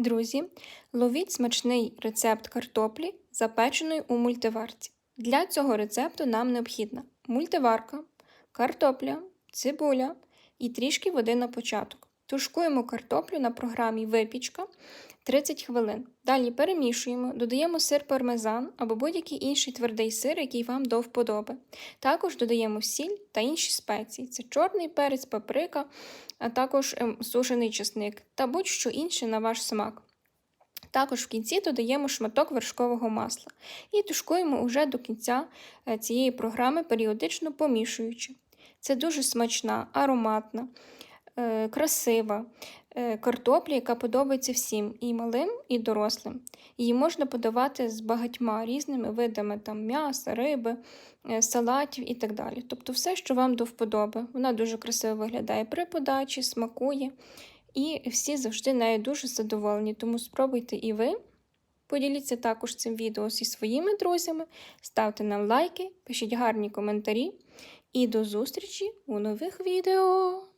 Друзі, ловіть смачний рецепт картоплі, запеченої у мультиварці. Для цього рецепту нам необхідна мультиварка, картопля, цибуля і трішки води на початок. Тушкуємо картоплю на програмі Випічка 30 хвилин. Далі перемішуємо, додаємо сир пармезан або будь-який інший твердий сир, який вам до вподоби. Також додаємо сіль та інші спеції: це чорний перець, паприка, а також ем, сушений чесник та будь-що інше на ваш смак. Також в кінці додаємо шматок вершкового масла і тушкуємо уже до кінця е, цієї програми, періодично помішуючи. Це дуже смачна, ароматна, красива е, картопля, яка подобається всім і малим, і дорослим. Її можна подавати з багатьма різними видами там, м'яса, риби, е, салатів і так далі. Тобто все, що вам до вподоби. Вона дуже красиво виглядає при подачі, смакує. І всі завжди нею дуже задоволені. Тому спробуйте і ви. Поділіться також цим відео зі своїми друзями, ставте нам лайки, пишіть гарні коментарі. І до зустрічі у нових відео!